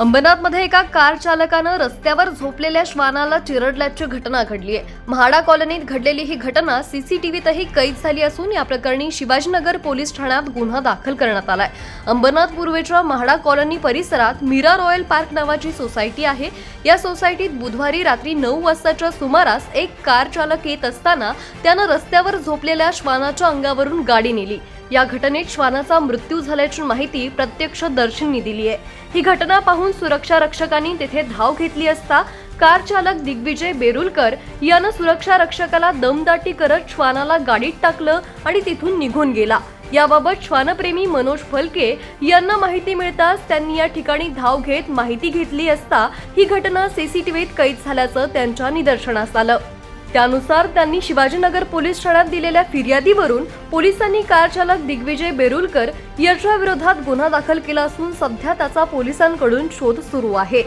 अंबरनाथमध्ये एका कार चालकानं रस्त्यावर झोपलेल्या श्वानाला चिरडल्याची घटना घडली आहे. म्हाडा कॉलनीत घडलेली ही घटना सीसीटीव्हीतही कैद झाली असून या प्रकरणी शिवाजीनगर पोलीस ठाण्यात गुन्हा दाखल करण्यात आलाय. अंबरनाथ पूर्वेच्या म्हाडा कॉलनी परिसरात मीरा रॉयल पार्क नावाची सोसायटी आहे. या सोसायटीत बुधवारी रात्री नऊ वाजताच्या सुमारास एक कार चालक येत असताना त्यानं रस्त्यावर झोपलेल्या श्वानाच्या अंगावरून गाडी नेली. या घटनेत श्वानाचा मृत्यू झाल्याची माहिती प्रत्यक्षदर्शींनी दिली आहे. ही घटना पाहून सुरक्षा रक्षकांनी तेथे धाव घेतली असता कार चालक दिग्विजय बेरुलकर यानं सुरक्षा रक्षकाला दमदाटी करत श्वानाला गाडीत टाकलं आणि तिथून निघून गेला. याबाबत श्वानप्रेमी मनोज फलके यांना माहिती मिळताच त्यांनी या ठिकाणी धाव घेत माहिती घेतली असता ही घटना सीसीटीव्हीत कैद झाल्याचं त्यांच्या निदर्शनास आलं. त्यानुसार त्यांनी शिवाजीनगर पोलीस ठाण्यात दिलेल्या फिर्यादीवरून पोलिसांनी कार चालक दिग्विजय बेरुलकर याच्या विरोधात गुन्हा दाखल केला असून सध्या त्याचा पोलिसांकडून शोध सुरू आहे.